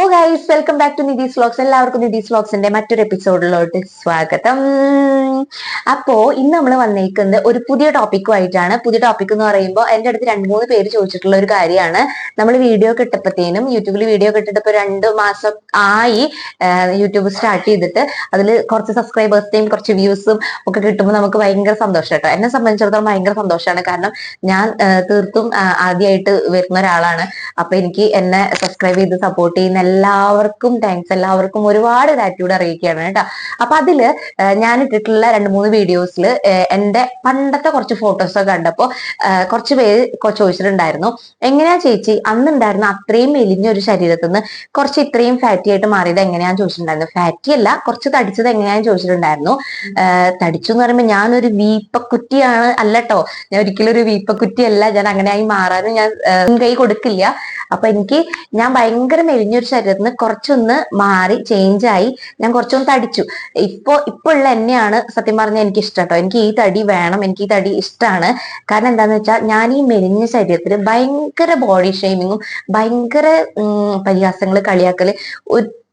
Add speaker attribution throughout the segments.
Speaker 1: Oh guys welcome back to Nidhi vlogs എല്ലാവർക്കും നിധി സ്ലോക്സിന്റെ മറ്റൊരു എപ്പിസോഡിലോട്ട് സ്വാഗതം. അപ്പോ ഇന്ന് നമ്മൾ വന്നേക്കുന്നത് ഒരു പുതിയ ടോപ്പിക്കുമായിട്ടാണ് പുതിയ ടോപ്പിക് എന്ന് പറയുമ്പോൾ എന്റെ അടുത്ത് രണ്ട് മൂന്ന് പേര് ചോദിച്ചിട്ടുള്ള ഒരു കാര്യമാണ്. നമ്മൾ വീഡിയോ കിട്ടപ്പത്തേനും യൂട്യൂബിൽ വീഡിയോ കിട്ടിട്ട് രണ്ട് മാസം ആയി യൂട്യൂബ് സ്റ്റാർട്ട് ചെയ്തിട്ട്. അതിൽ കുറച്ച് സബ്സ്ക്രൈബേഴ്സിന്റെയും കുറച്ച് വ്യൂസും ഒക്കെ കിട്ടുമ്പോൾ നമുക്ക് ഭയങ്കര സന്തോഷം കേട്ടോ. എന്നെ സംബന്ധിച്ചിടത്തോളം ഭയങ്കര സന്തോഷമാണ് കാരണം ഞാൻ തീർത്തും ആദ്യമായിട്ട് വരുന്ന ഒരാളാണ്. അപ്പൊ എനിക്ക് എന്നെ സബ്സ്ക്രൈബ് ചെയ്ത് സപ്പോർട്ട് ചെയ്യുന്ന എല്ലാവർക്കും താങ്ക്സ് എല്ലാവർക്കും ഒരുപാട് ഗ്രാറ്റ്യൂഡ് അറിയിക്കുകയാണ് കേട്ടോ. അപ്പൊ അതിൽ ഞാൻ ഇട്ടിട്ടുള്ള രണ്ട് മൂന്ന് വീഡിയോസിൽ എന്റെ പണ്ടത്തെ കുറച്ച് ഫോട്ടോസ് ഒക്കെ കണ്ടപ്പോ ആ, കുറച്ച് പേര് ചോദിച്ചിട്ടുണ്ടായിരുന്നു. എങ്ങനെയാ ചേച്ചി? അന്ന് ഉണ്ടായിരുന്ന അത്രയും മെലിഞ്ഞ ഒരു ശരീരത്തിൽ നിന്ന് കുറച്ച് ഇത്രയും ഫാറ്റി ആയിട്ട് മാറിയത് എങ്ങനെയാന്ന് ചോദിച്ചിട്ടുണ്ടായിരുന്നു. ഫാറ്റി അല്ല കുറച്ച് തടിച്ചത് എങ്ങനെയാന്ന് ചോദിച്ചിട്ടുണ്ടായിരുന്നു. തടിച്ചു എന്ന് പറയുമ്പോൾ ഞാനൊരു വീപ്പക്കുറ്റിയാണ് അല്ലട്ടോ. ഞാൻ ഒരിക്കലും ഒരു വീപ്പക്കുറ്റി അല്ല ഞാൻ അങ്ങനെയായി മാറാനും ഞാൻ കൈ കൊടുക്കില്ല. അപ്പൊ എനിക്ക് ഞാൻ ഭയങ്കര മെലിഞ്ഞൊരു ശരീരത്തിൽ നിന്ന് കുറച്ചൊന്ന് മാറി ചേഞ്ച് ആയി ഞാൻ കുറച്ചൊന്ന് തടിച്ചു. ഇപ്പോ ഇപ്പൊ ഉള്ള എന്നെയാണ് സത്യം പറഞ്ഞാൽ എനിക്ക് ഇഷ്ടം കേട്ടോ എനിക്ക് ഈ തടി വേണം എനിക്ക് ഈ തടി ഇഷ്ടമാണ് കാരണം എന്താന്ന് വെച്ചാൽ ഞാൻ ഈ മെലിഞ്ഞ ശരീരത്തിൽ ഭയങ്കര ബോഡി ഷെയ്മിങ്ങും ഭയങ്കര പരിഹാസങ്ങൾ കളിയാക്കൽ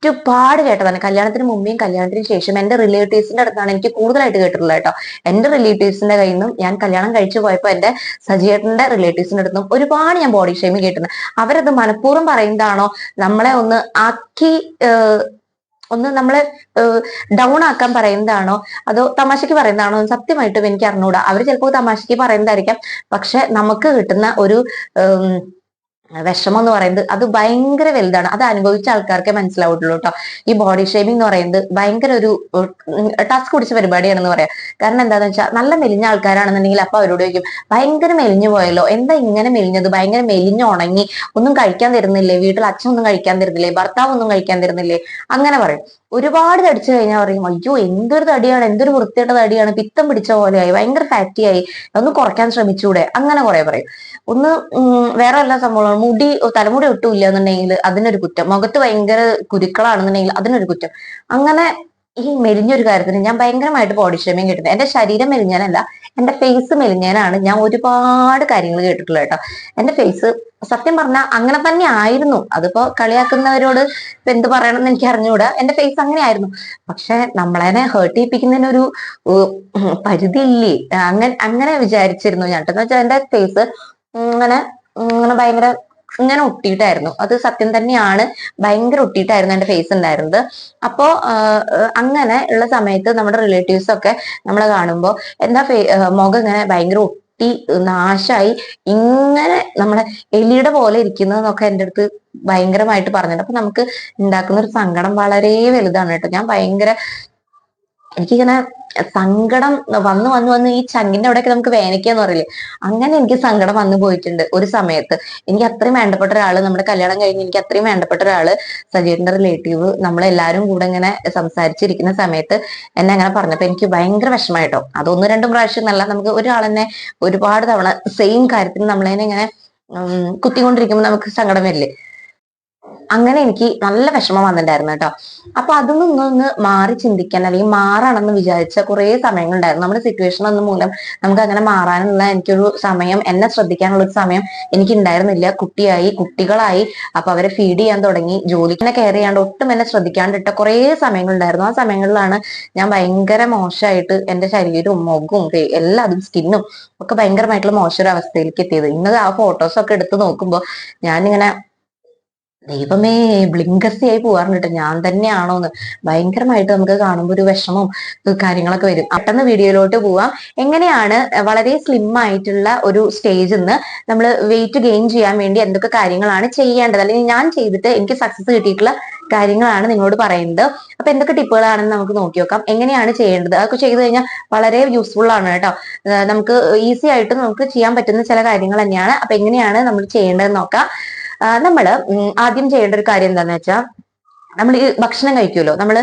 Speaker 1: ഒരുപാട് കേട്ടതാണ് കല്യാണത്തിന് മുമ്പേയും കല്യാണത്തിന് ശേഷം എന്റെ റിലേറ്റീവ്സിന്റെ അടുത്താണ് എനിക്ക് കൂടുതലായിട്ട് കേട്ടിട്ടുള്ളത് കേട്ടോ. എന്റെ റിലേറ്റീവ്സിന്റെ കയ്യിൽ നിന്നും ഞാൻ കല്യാണം കഴിച്ചു പോയപ്പോൾ എന്റെ സജിയേട്ടന്റെ റിലേറ്റീവ്സിന്റെ അടുത്തും ഒരുപാട് ഞാൻ ബോഡി ഷെയിമിങ് കേട്ടിട്ടുണ്ട് അവരത് മനഃപൂർവം പറയുന്നതാണോ? നമ്മളെ ഒന്ന് ആക്കി ഒന്ന് നമ്മളെ ഡൗൺ ആക്കാൻ പറയുന്നതാണോ? അതോ തമാശക്ക് പറയുന്നതാണോ? സത്യമായിട്ടും എനിക്ക് അറിഞ്ഞൂടാ അവർ ചിലപ്പോൾ തമാശക്ക് പറയുന്നതായിരിക്കാം. പക്ഷെ നമുക്ക് കിട്ടുന്ന ഒരു വിഷമം എന്ന് പറയുന്നത് അത് ഭയങ്കര വലുതാണ്. അത് അനുഭവിച്ച ആൾക്കാർക്കേ മനസ്സിലാവുള്ളൂ കേട്ടോ ഈ ബോഡി ഷേമിംഗ് എന്ന് പറയുന്നത് ഭയങ്കര ഒരു ടസ്ക് പിടിച്ച പരിപാടിയാണെന്ന് പറയാം. കാരണം എന്താണെന്ന് വെച്ചാൽ നല്ല മെലിഞ്ഞ ആൾക്കാരാണെന്നുണ്ടെങ്കിൽ അപ്പൊ അവരോട് ചോദിക്കും ഭയങ്കര മെലിഞ്ഞു പോയല്ലോ? എന്താ ഇങ്ങനെ മെലിഞ്ഞത്? ഭയങ്കര മെലിഞ്ഞു ഉണങ്ങി. ഒന്നും കഴിക്കാൻ തരുന്നില്ലേ? വീട്ടിൽ അച്ഛൻ ഒന്നും കഴിക്കാൻ തരുന്നില്ലേ? ഭർത്താവ് ഒന്നും കഴിക്കാൻ തരുന്നില്ലേ? അങ്ങനെ പറയും. ഒരുപാട് തടിച്ചു കഴിഞ്ഞാൽ പറയും അയ്യോ എന്തൊരു തടിയാണ് എന്തൊരു വൃത്തിയുടെ തടിയാണ് പിത്തം പിടിച്ച പോലെയായി ഭയങ്കര ഫാറ്റിയായി ഒന്ന് കുറയ്ക്കാൻ ശ്രമിച്ചൂടെ? അങ്ങനെ കുറെ പറയും. ഒന്ന് വേറെ എല്ലാ സംഭവങ്ങളും മുടി തലമുടി ഒട്ടും ഇല്ല എന്നുണ്ടെങ്കിൽ അതിനൊരു കുറ്റം മുഖത്ത് ഭയങ്കര കുരുക്കളാണെന്നുണ്ടെങ്കിൽ അതിനൊരു കുറ്റം. അങ്ങനെ ഈ മെലിഞ്ഞൊരു കാര്യത്തിന് ഞാൻ ഭയങ്കരമായിട്ട് ബോഡി ഷേമിങ് കിട്ടുന്നത് എന്റെ ശരീരം മെലിഞ്ഞാനല്ല എന്റെ ഫേസ് മെലിഞ്ഞാനാണ് ഞാൻ ഒരുപാട് കാര്യങ്ങൾ കേട്ടിട്ടുള്ളത് കേട്ടോ. എന്റെ ഫേസ് സത്യം പറഞ്ഞാൽ അങ്ങനെ തന്നെ ആയിരുന്നു. അതിപ്പോ കളിയാക്കുന്നവരോട് ഇപ്പൊ എന്ത് പറയണം എന്ന് എനിക്ക് അറിഞ്ഞുകൂടാ. എന്റെ ഫേസ് അങ്ങനെ ആയിരുന്നു. പക്ഷെ നമ്മളതിനെ ഹേർട്ട് ചെയ്യിപ്പിക്കുന്നതിനൊരു പരിധി ഇല്ലേ അങ്ങനെ അങ്ങനെ വിചാരിച്ചിരുന്നു ഞാൻ. എന്ന് വെച്ചാൽ എന്റെ ഫേസ് അങ്ങനെ ഇങ്ങനെ ഭയങ്കര ഇങ്ങനെ ഒട്ടിയിട്ടായിരുന്നു. അത് സത്യം തന്നെയാണ്. ഭയങ്കര ഒട്ടിയിട്ടായിരുന്നു എന്റെ ഫേസ് ഉണ്ടായിരുന്നത്. അപ്പോ അങ്ങനെ ഉള്ള സമയത്ത് നമ്മുടെ റിലേറ്റീവ്സ് ഒക്കെ നമ്മളെ കാണുമ്പോൾ എന്താ ഫേ- മുഖം ഇങ്ങനെ ഭയങ്കര ഒട്ടി നാശായി. ഇങ്ങനെ നമ്മളെ എലിയുടെ പോലെ ഇരിക്കുന്നതെന്നൊക്കെ എന്റെ അടുത്ത് ഭയങ്കരമായിട്ട് പറഞ്ഞിട്ടുണ്ട്. അപ്പൊ നമുക്ക് ഉണ്ടാക്കുന്ന ഒരു സങ്കടം വളരെ വലുതാണ് കേട്ടോ. ഞാൻ ഭയങ്കര എനിക്കിങ്ങനെ സങ്കടം വന്ന് വന്ന് വന്ന് ഈ ചങ്ങിന്റെ അവിടെയൊക്കെ നമുക്ക് വേനയ്ക്കാന്ന് പറയില്ലേ? അങ്ങനെ എനിക്ക് സങ്കടം വന്നു പോയിട്ടുണ്ട് ഒരു സമയത്ത്. എനിക്ക് അത്രയും വേണ്ടപ്പെട്ട ഒരാൾ നമ്മുടെ കല്യാണം കഴിഞ്ഞ് എനിക്ക് അത്രയും വേണ്ടപ്പെട്ട ഒരാൾ സജീവിന്റെ റിലേറ്റീവ് നമ്മളെല്ലാരും കൂടെ ഇങ്ങനെ സംസാരിച്ചിരിക്കുന്ന സമയത്ത് എന്നെ അങ്ങനെ പറഞ്ഞപ്പോ എനിക്ക് ഭയങ്കര വിഷമായിട്ടോ. അത് ഒന്ന് രണ്ടും പ്രാവശ്യം എന്നല്ല നമുക്ക് ഒരാളെന്നെ ഒരുപാട് തവണ സെയിം കാര്യത്തിന് നമ്മളതിനെ ഇങ്ങനെ കുത്തിക്കൊണ്ടിരിക്കുമ്പോൾ നമുക്ക് സങ്കടം വരില്ലേ? അങ്ങനെ എനിക്ക് നല്ല വിഷമം വന്നിട്ടുണ്ടായിരുന്നു കേട്ടോ. അപ്പൊ അതൊന്നും ഒന്ന് മാറി ചിന്തിക്കാൻ അല്ലെങ്കിൽ മാറണമെന്ന് വിചാരിച്ച കുറേ സമയങ്ങളുണ്ടായിരുന്നു. നമ്മുടെ സിറ്റുവേഷൻ ഒന്നും മൂലം നമുക്ക് അങ്ങനെ മാറാനുള്ള എനിക്കൊരു സമയം എന്നെ ശ്രദ്ധിക്കാനുള്ള ഒരു സമയം എനിക്ക് ഉണ്ടായിരുന്നില്ല കുട്ടിയായി കുട്ടികളായി. അപ്പൊ അവരെ ഫീഡ് ചെയ്യാൻ തുടങ്ങി. ജോലിക്കിനെ കെയർ ചെയ്യാണ്ട് ഒട്ടും എന്നെ ശ്രദ്ധിക്കാണ്ടിട്ട കുറേ സമയങ്ങളുണ്ടായിരുന്നു. ആ സമയങ്ങളിലാണ് ഞാൻ ഭയങ്കര മോശമായിട്ട് എന്റെ ശരീരവും മുഖവും എല്ലാം എല്ലാതും സ്കിന്നും ഒക്കെ ഭയങ്കരമായിട്ടുള്ള ഒരു അവസ്ഥയിലേക്ക് എത്തിയത്. ഇന്ന് ആ ഫോട്ടോസ് ഒക്കെ എടുത്ത് നോക്കുമ്പോൾ ഞാനിങ്ങനെ ദൈവമേ ബ്ലിങ്കസി ആയി പോവാറുണ്ട് കേട്ടോ ഞാൻ തന്നെയാണോന്ന്. ഭയങ്കരമായിട്ട് നമുക്ക് കാണുമ്പോൾ ഒരു വിഷമം കാര്യങ്ങളൊക്കെ വരും. പെട്ടെന്ന് വീഡിയോയിലോട്ട് പോവാം. എങ്ങനെയാണ് വളരെ സ്ലിം ആയിട്ടുള്ള ഒരു സ്റ്റേജിൽ നിന്ന് നമ്മൾ വെയിറ്റ് ഗെയിൻ ചെയ്യാൻ വേണ്ടി എന്തൊക്കെ കാര്യങ്ങളാണ് ചെയ്യേണ്ടത്? അല്ലെങ്കിൽ ഞാൻ ചെയ്തിട്ട് എനിക്ക് സക്സസ് കിട്ടിയിട്ടുള്ള കാര്യങ്ങളാണ് നിങ്ങളോട് പറയുന്നത്. അപ്പൊ എന്തൊക്കെ ടിപ്പുകളാണെന്ന് നമുക്ക് നോക്കി നോക്കാം. എങ്ങനെയാണ് ചെയ്യേണ്ടത്? അതൊക്കെ ചെയ്തു കഴിഞ്ഞാൽ വളരെ യൂസ്ഫുൾ ആണ് കേട്ടോ. നമുക്ക് ഈസി ആയിട്ട് നമുക്ക് ചെയ്യാൻ പറ്റുന്ന ചില കാര്യങ്ങൾ തന്നെയാണ്. അപ്പൊ എങ്ങനെയാണ് നമ്മൾ ചെയ്യേണ്ടതെന്ന് നോക്കാം. നമ്മൾ ആദ്യം ചെയ്യേണ്ട ഒരു കാര്യം എന്താന്ന് വെച്ചാൽ നമ്മൾ ഈ ഭക്ഷണം കഴിക്കുമല്ലോ നമ്മൾ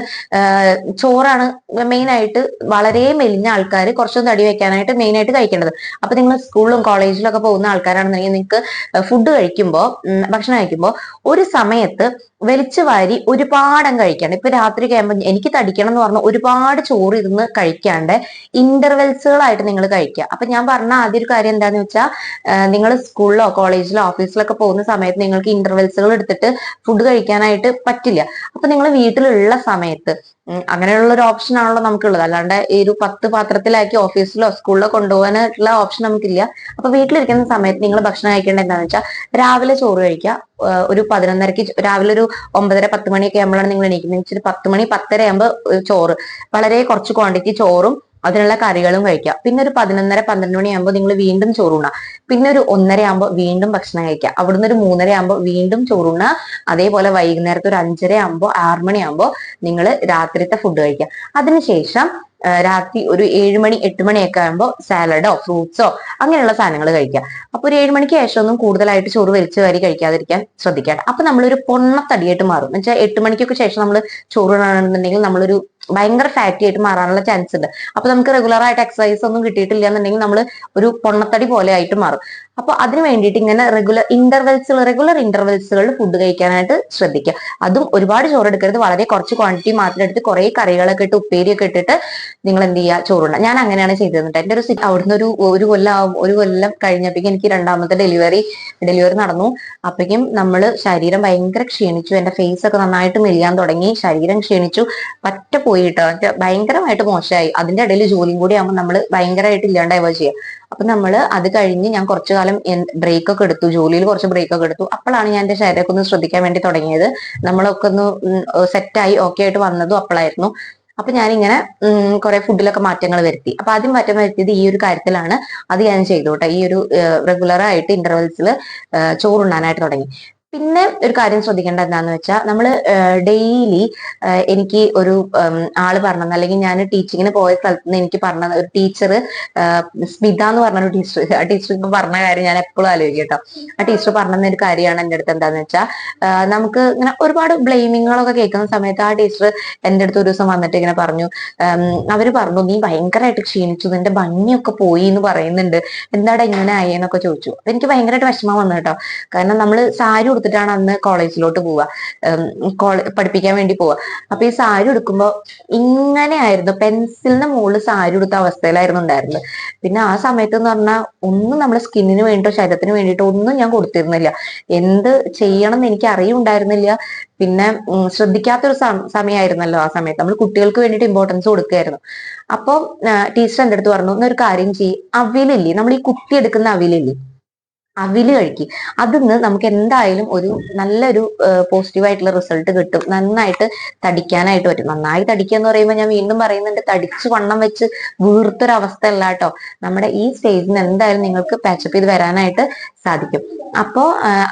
Speaker 1: ചോറാണ് മെയിൻ ആയിട്ട് വളരെ മെലിഞ്ഞ ആൾക്കാർ കുറച്ചൊന്നും തടി വെക്കാനായിട്ട് മെയിൻ ആയിട്ട് കഴിക്കേണ്ടത്. അപ്പൊ നിങ്ങൾ സ്കൂളിലും കോളേജിലും ഒക്കെ പോകുന്ന ആൾക്കാരാണെന്നുണ്ടെങ്കിൽ നിങ്ങൾക്ക് ഫുഡ് കഴിക്കുമ്പോൾ ഭക്ഷണം കഴിക്കുമ്പോൾ ഒരു സമയത്ത് വലിച്ചു വാരി ഒരുപാടം കഴിക്കണം ഇപ്പൊ രാത്രി കഴിയുമ്പോൾ എനിക്ക് തടിക്കണം എന്ന് പറഞ്ഞാൽ ഒരുപാട് ചോറ് ഇരുന്ന് കഴിക്കാണ്ട് ഇന്റർവെൽസുകളായിട്ട് നിങ്ങൾ കഴിക്കുക. അപ്പൊ ഞാൻ പറഞ്ഞ ആദ്യ ഒരു കാര്യം എന്താന്ന് വെച്ചാൽ നിങ്ങൾ സ്കൂളിലോ കോളേജിലോ ഓഫീസിലോ ഒക്കെ പോകുന്ന സമയത്ത് നിങ്ങൾക്ക് ഇന്റർവെൽസുകൾ എടുത്തിട്ട് ഫുഡ് കഴിക്കാനായിട്ട് പറ്റില്ല. അപ്പൊ നിങ്ങൾ വീട്ടിലുള്ള സമയത്ത് അങ്ങനെയുള്ള ഒരു ഓപ്ഷൻ ആണല്ലോ നമുക്കുള്ളത്. അല്ലാണ്ട് ഈ ഒരു പത്ത് പാത്രത്തിലാക്കി ഓഫീസിലോ സ്കൂളിലോ കൊണ്ടുപോകാനായിട്ടുള്ള ഓപ്ഷൻ നമുക്കില്ല. അപ്പൊ വീട്ടിലിരിക്കുന്ന സമയത്ത് നിങ്ങൾ ഭക്ഷണം കഴിക്കേണ്ടത് എന്താണെന്ന് വെച്ചാൽ രാവിലെ ചോറ് കഴിക്കുക. ഒരു പതിനൊന്നരക്ക് രാവിലെ ഒരു ഒമ്പതര പത്ത് മണിയൊക്കെ ആകുമ്പോഴാണ് നിങ്ങൾ എണീക്കുന്നത്. പത്ത് മണി പത്തര ആകുമ്പോൾ ചോറ്. വളരെ കുറച്ച് ക്വാണ്ടിറ്റി ചോറും അതിനുള്ള കറികളും കഴിക്കുക പിന്നെ ഒരു പതിനൊന്നര പന്ത്രണ്ട് മണിയാകുമ്പോൾ നിങ്ങൾ വീണ്ടും ചോറുണ്ണ പിന്നെ ഒരു ഒന്നര ആകുമ്പോൾ വീണ്ടും ഭക്ഷണം കഴിക്കുക അവിടുന്ന് ഒരു മൂന്നര ആകുമ്പോൾ വീണ്ടും ചോറുണ്ണ അതേപോലെ വൈകുന്നേരത്തെ ഒരു അഞ്ചര ആകുമ്പോൾ ആറ് മണിയാകുമ്പോൾ നിങ്ങൾ രാത്രിത്തെ ഫുഡ് കഴിക്കുക അതിനുശേഷം രാത്രി ഒരു ഏഴ് മണി എട്ട് മണിയൊക്കെ ആകുമ്പോൾ സാലഡോ ഫ്രൂട്ട്സോ അങ്ങനെയുള്ള സാധനങ്ങൾ കഴിക്കുക അപ്പൊ ഒരു ഏഴ് മണിക്ക് ശേഷം ഒന്നും കൂടുതലായിട്ട് ചോറ് വലിച്ചു വാരി കഴിക്കാതിരിക്കാൻ ശ്രദ്ധിക്കാം അപ്പൊ നമ്മളൊരു പൊണ്ണത്തടിയായിട്ട് മാറും. എന്ന് വെച്ചാൽ എട്ട് മണിക്കൊക്കെ ശേഷം നമ്മൾ ചോറ് കാണുന്നുണ്ടെങ്കിൽ നമ്മളൊരു ഭയങ്കര ഫാറ്റി ആയിട്ട് മാറാനുള്ള ചാൻസ് ഉണ്ട്. അപ്പൊ നമുക്ക് റെഗുലർ ആയിട്ട് എക്സസൈസ് ഒന്നും കിട്ടിയിട്ടില്ല എന്നുണ്ടെങ്കിൽ നമ്മൾ ഒരു പൊണ്ണത്തടി പോലെ ആയിട്ട് മാറും. അപ്പൊ അതിന് വേണ്ടിയിട്ട് ഇങ്ങനെ റെഗുലർ ഇന്റർവെൽസുകൾ റെഗുലർ ഇന്റർവെൽസുകളിൽ ഫുഡ് കഴിക്കാനായിട്ട് ശ്രദ്ധിക്കുക. അതും ഒരുപാട് ചോറ് എടുക്കരുത്. വളരെ കുറച്ച് ക്വാണ്ടിറ്റി മാത്രം എടുത്ത് കുറെ കറികളൊക്കെ ഇട്ട് ഉപ്പേരിയൊക്കെ ഇട്ടിട്ട് നിങ്ങൾ എന്ത് ചെയ്യുക? ചോറുണ്ട ഞാൻ അങ്ങനെയാണ് ചെയ്തിരുന്നത് എന്റെ ഒരു അവിടുന്ന് ഒരു ഒരു കൊല്ലം ഒരു കൊല്ലം കഴിഞ്ഞപ്പോഴേക്കും എനിക്ക് രണ്ടാമത്തെ ഡെലിവറി ഡെലിവറി നടന്നു. അപ്പോഴേക്കും നമ്മൾ ശരീരം ഭയങ്കര ക്ഷീണിച്ചു. എന്റെ ഫേസ് ഒക്കെ നന്നായിട്ട് മെലിയാൻ തുടങ്ങി. ശരീരം ക്ഷീണിച്ചു. പറ്റ പോയിട്ടോ ഭയങ്കരമായിട്ട് മോശമായി. അതിന്റെ ഇടയിൽ ജോലിയും കൂടി ആകുമ്പോൾ നമ്മൾ ഭയങ്കരമായിട്ട് ഇല്ലാണ്ടാവുക ചെയ്യുക അപ്പൊ നമ്മൾ അത് കഴിഞ്ഞ് ഞാൻ കുറച്ചു കാലം ബ്രേക്ക് ഒക്കെ എടുത്തു. ജോലിയിൽ കുറച്ച് ബ്രേക്ക് ഒക്കെ എടുത്തു. അപ്പോഴാണ് ഞാൻ എന്റെ ശരീരമൊക്കെ ഒന്ന് ശ്രദ്ധിക്കാൻ വേണ്ടി തുടങ്ങിയത്. നമ്മളൊക്കെ ഒന്ന് സെറ്റായി ഓക്കെ ആയിട്ട് വന്നതും അപ്പോഴായിരുന്നു അപ്പൊ ഞാനിങ്ങനെ കുറെ ഫുഡിലൊക്കെ മാറ്റങ്ങൾ വരുത്തി. അപ്പൊ ആദ്യം മാറ്റം വരുത്തിയത് ഈ ഒരു കാര്യത്തിലാണ്. അത് ഞാൻ ചെയ്തു കേട്ടോ. ഈ ഒരു റെഗുലർ ആയിട്ട് ഇന്റർവെൽസിൽ ചോറുണ്ണാനായിട്ട് തുടങ്ങി. പിന്നെ ഒരു കാര്യം ശ്രദ്ധിക്കേണ്ട എന്താന്ന് വെച്ചാൽ നമ്മൾ ഡെയിലി എനിക്ക് ഒരു ആൾ പറഞ്ഞത് അല്ലെങ്കിൽ ഞാൻ ടീച്ചിങ്ങിന് പോയ സ്ഥലത്ത് നിന്ന് എനിക്ക് പറഞ്ഞ ഒരു ടീച്ചർ സ്മിത എന്ന് പറഞ്ഞ ഒരു ടീച്ചർ ആ ടീച്ചർ ഇപ്പൊ പറഞ്ഞ കാര്യം ഞാൻ എപ്പോഴും ആലോചിക്കും കേട്ടോ ആ ടീച്ചർ പറഞ്ഞ ഒരു കാര്യമാണ് എന്റെ അടുത്ത് എന്താന്ന് വെച്ചാൽ നമുക്ക് ഇങ്ങനെ ഒരുപാട് ബ്ലെയിമിങ്ങുകളൊക്കെ കേൾക്കുന്ന സമയത്ത് ആ ടീച്ചർ എന്റെ അടുത്ത് ഒരു ദിവസം വന്നിട്ട് ഇങ്ങനെ പറഞ്ഞു അവർ പറഞ്ഞു നീ ഭയങ്കരമായിട്ട് ക്ഷീണിച്ചു നിന്റെ ഭംഗിയൊക്കെ പോയി എന്ന് പറയുന്നുണ്ട്. എന്താടാ ഇങ്ങനെ ആയെന്നൊക്കെ ചോദിച്ചു. എനിക്ക് ഭയങ്കരമായിട്ട് വിഷമം വന്നു കേട്ടോ. കാരണം നമ്മൾ സാരി കൊടുത്തിട്ടാണ് അന്ന് കോളേജിലോട്ട് പോവുക. പഠിപ്പിക്കാൻ വേണ്ടി പോവുക. അപ്പൊ ഈ സാരി ഉടുക്കുമ്പോൾ ഇങ്ങനെയായിരുന്നു. പെൻസിലിന് മുകളിൽ സാരി ഉടുത്ത അവസ്ഥയിലായിരുന്നു ഉണ്ടായിരുന്നത്. പിന്നെ ആ സമയത്ത് എന്ന് പറഞ്ഞാൽ ഒന്നും നമ്മുടെ സ്കിന്നിന് വേണ്ടിട്ടോ ശരീരത്തിന് വേണ്ടിയിട്ടോ ഒന്നും ഞാൻ കൊടുത്തിരുന്നില്ല. എന്ത് ചെയ്യണം എന്ന് എനിക്ക് അറിയുണ്ടായിരുന്നില്ല. പിന്നെ ശ്രദ്ധിക്കാത്തൊരു സമയമായിരുന്നല്ലോ ആ സമയത്ത്. നമ്മൾ കുട്ടികൾക്ക് വേണ്ടിയിട്ട് ഇമ്പോർട്ടൻസ് കൊടുക്കുകയായിരുന്നു അപ്പോൾ ടീച്ചർ എന്റെ അടുത്ത് പറഞ്ഞു എന്നൊരു കാര്യം ചെയ്യും. അവിലില്ലേ നമ്മൾ ഈ കുത്തി എടുക്കുന്ന അവിലില്ലേ അവിൽ കഴിക്കും. അതിന്ന് നമുക്ക് എന്തായാലും ഒരു നല്ലൊരു പോസിറ്റീവ് ആയിട്ടുള്ള റിസൾട്ട് കിട്ടും. നന്നായിട്ട് തടിക്കാനായിട്ട് പറ്റും. നന്നായി തടിക്കുക എന്ന് പറയുമ്പോൾ ഞാൻ വീണ്ടും പറയുന്നുണ്ട് തടിച്ച് വണ്ണം വെച്ച് വീർത്തൊരവസ്ഥ അല്ല കേട്ടോ. നമ്മുടെ ഈ സ്റ്റേജിന് എന്തായാലും നിങ്ങൾക്ക് പാച്ചപ്പ് ചെയ്ത് വരാനായിട്ട് സാധിക്കും. അപ്പോ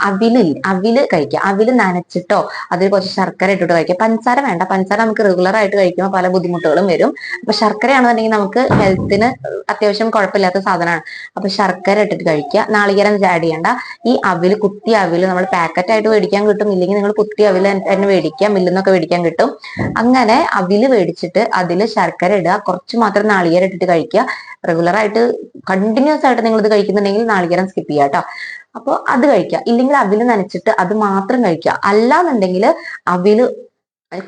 Speaker 1: അവിൽ അവിൽ കഴിക്കുക. അവിൽ നനച്ചിട്ടോ അതിൽ കുറച്ച് ശർക്കര ഇട്ടിട്ട് കഴിക്കുക. പഞ്ചസാര വേണ്ട. പഞ്ചസാര നമുക്ക് റെഗുലർ ആയിട്ട് കഴിക്കുമ്പോൾ പല ബുദ്ധിമുട്ടുകളും വരും. അപ്പൊ ശർക്കരയാണെന്നുണ്ടെങ്കിൽ നമുക്ക് ഹെൽത്തിന് അത്യാവശ്യം കുഴപ്പമില്ലാത്ത സാധനമാണ്. അപ്പൊ ശർക്കര ഇട്ടിട്ട് കഴിക്കുക. നാളികേരം ആഡ് ചെയ്യേണ്ട. ഈ അവിൽ കുത്തി അവിൽ നമ്മൾ പാക്കറ്റ് ആയിട്ട് മേടിക്കാൻ കിട്ടും. ഇല്ലെങ്കിൽ നിങ്ങൾ കുത്തി അവിൽ തന്നെ മേടിക്കാം മില്ലെന്നൊക്കെ മേടിക്കാൻ കിട്ടും. അങ്ങനെ അവിൽ മേടിച്ചിട്ട് അതിൽ ശർക്കര ഇടുക. കുറച്ച് മാത്രം നാളികേരം ഇട്ടിട്ട് കഴിക്കുക. റെഗുലർ ആയിട്ട് കണ്ടിന്യൂസ് ആയിട്ട് നിങ്ങൾ ഇത് കഴിക്കുന്നുണ്ടെങ്കിൽ നാളികേരം സ്കിപ്പ് ചെയ്യാം കേട്ടോ. അപ്പോൾ അത് കഴിക്കുക ഇല്ലെങ്കിൽ അവിൽ നനച്ചിട്ട് അത് മാത്രം കഴിക്കുക അല്ലാന്നുണ്ടെങ്കിൽ അവിൽ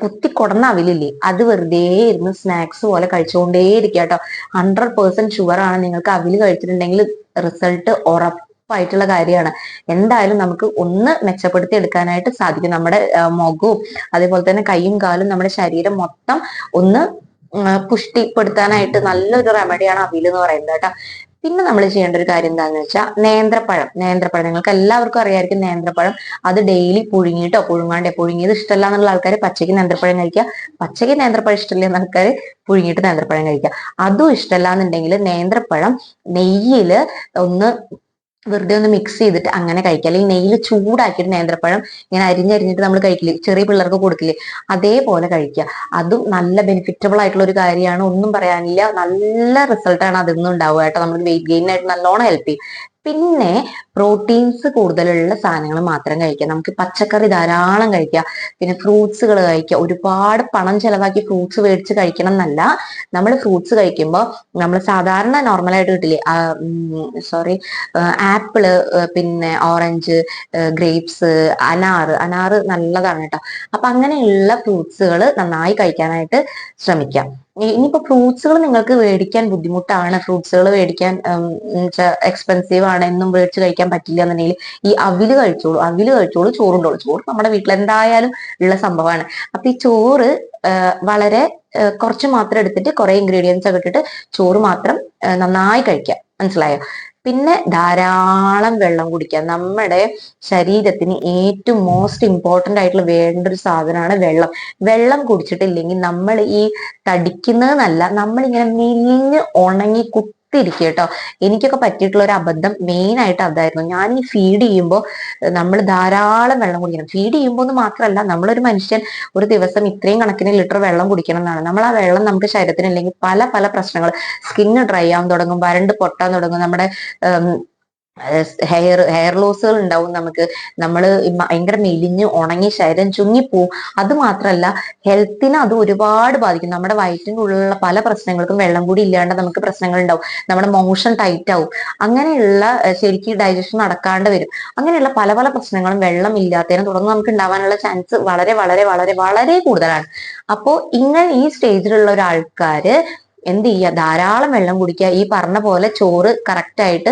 Speaker 1: കുത്തി കൊടന്ന അവിലില്ലേ അത് വെറുതെ ഇരുന്ന് സ്നാക്സ് പോലെ കഴിച്ചുകൊണ്ടേ ഇരിക്കുക കേട്ടോ ഹൺഡ്രഡ് പേഴ്സെന്റ് ഷുഗർ ആണ് നിങ്ങൾക്ക് അവിൽ കഴിച്ചിട്ടുണ്ടെങ്കിൽ റിസൾട്ട് ഉറപ്പായിട്ടുള്ള കാര്യമാണ്. എന്തായാലും നമുക്ക് ഒന്ന് മെച്ചപ്പെടുത്തി എടുക്കാനായിട്ട് സാധിക്കും നമ്മുടെ മുഖവും അതേപോലെ തന്നെ കൈയും കാലും നമ്മുടെ ശരീരം മൊത്തം ഒന്ന് പുഷ്ടിപ്പെടുത്താനായിട്ട് നല്ലൊരു റെമഡിയാണ് അവിൽ എന്ന് പറയുന്നത് കേട്ടോ. പിന്നെ നമ്മൾ ചെയ്യേണ്ട ഒരു കാര്യം എന്താണെന്ന് വെച്ചാൽ നേന്ത്രപ്പഴം. നേന്ത്രപ്പഴം നിങ്ങൾക്ക് എല്ലാവർക്കും അറിയാമായിരിക്കും നേന്ത്രപ്പഴം. അത് ഡെയിലി പുഴുങ്ങിയിട്ടോ പുഴുങ്ങാണ്ടേ പുഴുങ്ങിയത് ഇഷ്ടമല്ല എന്നുള്ള ആൾക്കാർ പച്ചയ്ക്ക് നേന്ത്രപ്പഴം കഴിക്കുക. പച്ചയ്ക്ക് നേന്ത്രപ്പഴം ഇഷ്ടമില്ല എന്ന ആൾക്കാർ പുഴുങ്ങിയിട്ട് നേന്ത്രപ്പഴം കഴിക്കുക. അതും ഇഷ്ടമല്ല എന്നുണ്ടെങ്കിൽ നേന്ത്രപ്പഴം നെയ്യിൽ ഒന്ന് വെറുതെ ഒന്ന് മിക്സ് ചെയ്തിട്ട് അങ്ങനെ കഴിക്കുക. അല്ലെങ്കിൽ നെയ്യിൽ ചൂടാക്കിയിട്ട് നേന്ത്രപ്പഴം ഇങ്ങനെ അരിഞ്ഞരിഞ്ഞിട്ട് നമ്മൾ കഴിക്കില്ലേ? ചെറിയ പിള്ളേർക്ക് കൊടുക്കില്ലേ? അതേപോലെ കഴിക്കുക. അതും നല്ല ബെനിഫിറ്റബിൾ ആയിട്ടുള്ള ഒരു കാര്യമാണ്. ഒന്നും പറയാനില്ല. നല്ല റിസൾട്ടാണ് അതിൽ നിന്ന് ഉണ്ടാവുക കേട്ടോ. നമ്മൾ വെയിറ്റ് ഗെയിനായിട്ട് നല്ലോണം ഹെൽപ്പ് ചെയ്യും. പിന്നെ പ്രോട്ടീൻസ് കൂടുതലുള്ള സാധനങ്ങൾ മാത്രം കഴിക്കുക. നമുക്ക് പച്ചക്കറി ധാരാളം കഴിക്കുക. പിന്നെ ഫ്രൂട്ട്സുകൾ കഴിക്കുക. ഒരുപാട് പണം ചെലവാക്കി ഫ്രൂട്ട്സ് മേടിച്ച് കഴിക്കണം എന്നല്ല. നമ്മൾ ഫ്രൂട്ട്സ് കഴിക്കുമ്പോൾ നമ്മൾ സാധാരണ നോർമലായിട്ട് കിട്ടില്ലേ? സോറി ആപ്പിൾ പിന്നെ ഓറഞ്ച് ഗ്രേപ്സ് അനാറ് അനാറ് നല്ലതാണ് കേട്ടോ. അപ്പൊ അങ്ങനെയുള്ള ഫ്രൂട്ട്സുകൾ നന്നായി കഴിക്കാനായിട്ട് ശ്രമിക്കാം. ഇനിയിപ്പോ ഫ്രൂട്ട്സുകൾ നിങ്ങൾക്ക് മേടിക്കാൻ ബുദ്ധിമുട്ടാണ്. ഫ്രൂട്ട്സുകൾ മേടിക്കാൻ എക്സ്പെൻസീവ് ആണ്. എന്നും മേടിച്ച് കഴിക്കാൻ പറ്റില്ല എന്നുണ്ടെങ്കിൽ ഈ അവിൽ കഴിച്ചോളൂ. അവിൽ കഴിച്ചോളൂ ചോറുണ്ടോളൂ. ചോറ് നമ്മുടെ വീട്ടിൽ എന്തായാലും ഉള്ള സംഭവമാണ്. അപ്പൊ ഈ ചോറ് വളരെ കുറച്ച് മാത്രം എടുത്തിട്ട് കുറെ ഇൻഗ്രീഡിയൻസ് ഒക്കെ ഇട്ടിട്ട് ചോറ് മാത്രം നന്നായി കഴിക്കാം മനസ്സിലായോ? പിന്നെ ധാരാളം വെള്ളം കുടിക്കുക. നമ്മുടെ ശരീരത്തിന് ഏറ്റവും മോസ്റ്റ് ഇമ്പോർട്ടന്റ് ആയിട്ടുള്ള വേണ്ട ഒരു സാധനമാണ് വെള്ളം. വെള്ളം കുടിച്ചിട്ടില്ലെങ്കിൽ നമ്മൾ ഈ തടിക്കുന്നതെന്നല്ല നമ്മളിങ്ങനെ മെലിഞ്ഞ് ഉണങ്ങി കുത്തിരിക്കുക കേട്ടോ. എനിക്കൊക്കെ പറ്റിയിട്ടുള്ള ഒരു അബദ്ധം മെയിൻ ആയിട്ട് അതായിരുന്നു. ഞാൻ ഈ ഫീഡ് ചെയ്യുമ്പോൾ നമ്മൾ ധാരാളം വെള്ളം കുടിക്കണം. ഫീഡ് ചെയ്യുമ്പോൾ എന്ന് മാത്രമല്ല നമ്മളൊരു മനുഷ്യൻ ഒരു ദിവസം ഇത്രയും കണക്കിന് ലിറ്റർ വെള്ളം കുടിക്കണം എന്നാണ്. നമ്മൾ ആ വെള്ളം നമുക്ക് ശരീരത്തിന് അല്ലെങ്കിൽ പല പല പ്രശ്നങ്ങൾ സ്കിന്ന് ഡ്രൈ ആവാൻ തുടങ്ങും വരണ്ട് പൊട്ടാൻ തുടങ്ങും നമ്മുടെ ഹെയർ ഹെയർ ലോസുകൾ ഉണ്ടാവും നമുക്ക്. നമ്മൾ ഭയങ്കര മെലിഞ്ഞ് ഉണങ്ങി ശരീരം ചുങ്ങിപ്പോവും. അത് മാത്രമല്ല ഹെൽത്തിനെ അത് ഒരുപാട് ബാധിക്കും. നമ്മുടെ വയറ്റിനുള്ള പല പ്രശ്നങ്ങൾക്കും വെള്ളം കൂടി ഇല്ലാണ്ട് നമുക്ക് പ്രശ്നങ്ങൾ ഉണ്ടാവും. നമ്മുടെ മോഷൻ ടൈറ്റ് ആവും. അങ്ങനെയുള്ള ശരിക്കും ഡൈജഷൻ നടക്കാണ്ട് വരും. അങ്ങനെയുള്ള പല പല പ്രശ്നങ്ങളും വെള്ളം ഇല്ലാത്തതിനെ തുടർന്ന് നമുക്ക് ഉണ്ടാവാനുള്ള ചാൻസ് വളരെ വളരെ വളരെ വളരെ കൂടുതലാണ്. അപ്പോൾ ഇങ്ങനെ ഈ സ്റ്റേജിലുള്ള ഒരാൾക്കാര് എന്ത് ചെയ്യുക ധാരാളം വെള്ളം കുടിക്കുക. ഈ പറഞ്ഞ പോലെ ചോറ് കറക്റ്റ് ആയിട്ട്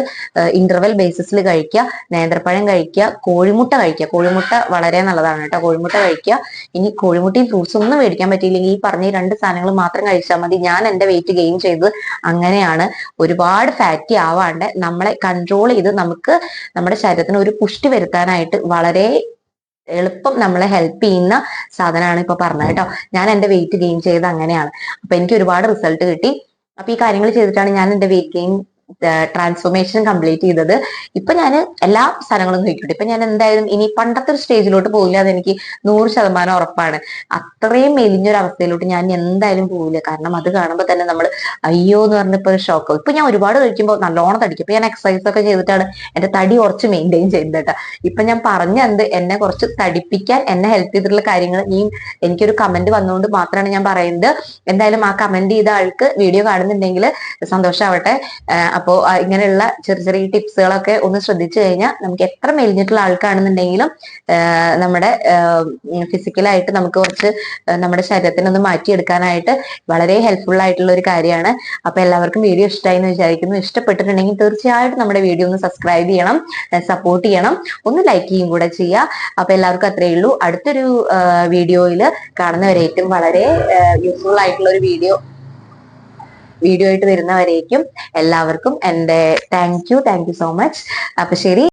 Speaker 1: ഇന്റർവെൽ ബേസിസിൽ കഴിക്കുക. നേന്ത്രപ്പഴം കഴിക്കുക. കോഴിമുട്ട കഴിക്കുക. കോഴിമുട്ട വളരെ നല്ലതാണ് കേട്ടോ. കോഴിമുട്ട കഴിക്കുക. ഇനി കോഴിമുട്ടയും ഫ്രൂട്ട്സ് ഒന്നും മേടിക്കാൻ പറ്റിയില്ലെങ്കിൽ ഈ പറഞ്ഞ രണ്ട് സാധനങ്ങൾ മാത്രം കഴിച്ചാൽ മതി. ഞാൻ എന്റെ വെയിറ്റ് ഗെയിൻ ചെയ്തത് അങ്ങനെയാണ്. ഒരുപാട് ഫാറ്റി ആവാണ്ട് നമ്മളെ കൺട്രോൾ ചെയ്ത് നമുക്ക് നമ്മുടെ ശരീരത്തിന് ഒരു പുഷ്ടി വരുത്താനായിട്ട് വളരെ എളുപ്പം നമ്മളെ ഹെൽപ്പ് ചെയ്യുന്ന സാധനമാണ് ഇപ്പൊ പറഞ്ഞത് കേട്ടോ. ഞാൻ എന്റെ വെയിറ്റ് ഗെയിൻ ചെയ്ത് അങ്ങനെയാണ്. അപ്പൊ എനിക്ക് ഒരുപാട് റിസൾട്ട് കിട്ടി. അപ്പൊ ഈ കാര്യങ്ങൾ ചെയ്തിട്ടാണ് ഞാൻ എന്റെ വെയിറ്റ് ഗെയിൻ ട്രാൻസ്ഫോർമേഷൻ കംപ്ലീറ്റ് ചെയ്തത്. ഇപ്പൊ ഞാൻ എല്ലാ സ്ഥലങ്ങളും കഴിക്കട്ടെ. ഇപ്പൊ ഞാൻ എന്തായാലും ഇനി പണ്ടത്തെ ഒരു സ്റ്റേജിലോട്ട് പോകില്ല അതെനിക്ക് നൂറ് ശതമാനം ഉറപ്പാണ്. അത്രയും മെലിഞ്ഞൊരു അവസ്ഥയിലോട്ട് ഞാൻ എന്തായാലും പോകില്ല കാരണം അത് കാണുമ്പോൾ തന്നെ നമ്മൾ അയ്യോ എന്ന് പറഞ്ഞപ്പോ ഷോക്ക് ഇപ്പൊ ഞാൻ ഒരുപാട് കഴിക്കുമ്പോൾ നല്ലോണം തടിക്കും. ഇപ്പൊ ഞാൻ എക്സസൈസ് ഒക്കെ ചെയ്തിട്ടാണ് എന്റെ തടി കുറച്ച് മെയിന്റെയിൻ ചെയ്യുന്നത് കേട്ടോ. ഇപ്പൊ ഞാൻ പറഞ്ഞ എന്ത് എന്നെ കുറച്ച് തടിപ്പിക്കാൻ എന്നെ ഹെൽപ്പ് ചെയ്തിട്ടുള്ള കാര്യങ്ങൾ ഇനിയും എനിക്കൊരു കമന്റ് വന്നുകൊണ്ട് മാത്രമാണ് ഞാൻ പറയുന്നത്. എന്തായാലും ആ കമന്റ് ചെയ്ത ആൾക്ക് വീഡിയോ കാണുന്നുണ്ടെങ്കിൽ സന്തോഷമാവട്ടെ അപ്പോൾ ഇങ്ങനെയുള്ള ചെറിയ ചെറിയ ടിപ്സുകളൊക്കെ ഒന്ന് ശ്രദ്ധിച്ചു കഴിഞ്ഞാൽ നമുക്ക് എത്ര മെലിഞ്ഞിട്ടുള്ള ആൾക്കാണെന്നുണ്ടെങ്കിലും നമ്മുടെ ഫിസിക്കലായിട്ട് നമുക്ക് കുറച്ച് നമ്മുടെ ശരീരത്തിനൊന്ന് മാറ്റിയെടുക്കാനായിട്ട് വളരെ ഹെൽപ്ഫുൾ ആയിട്ടുള്ള ഒരു കാര്യമാണ്. അപ്പൊ എല്ലാവർക്കും വീഡിയോ ഇഷ്ടമായി എന്ന് വിചാരിക്കുന്നു. ഇഷ്ടപ്പെട്ടിട്ടുണ്ടെങ്കിൽ തീർച്ചയായിട്ടും നമ്മുടെ വീഡിയോ ഒന്ന് സബ്സ്ക്രൈബ് ചെയ്യണം സപ്പോർട്ട് ചെയ്യണം ഒന്ന് ലൈക്ക് ചെയ്യും കൂടെ ചെയ്യുക. അപ്പൊ എല്ലാവർക്കും അത്രയേ ഉള്ളൂ. അടുത്തൊരു വീഡിയോയിൽ കാണുന്നവരേക്കും വളരെ യൂസ്ഫുൾ ആയിട്ടുള്ള ഒരു വീഡിയോ വീഡിയോ ആയിട്ട് വരുന്നവരേക്കും എല്ലാവർക്കും എന്റെ thank you thank you so much അപ്പൊ ശരി.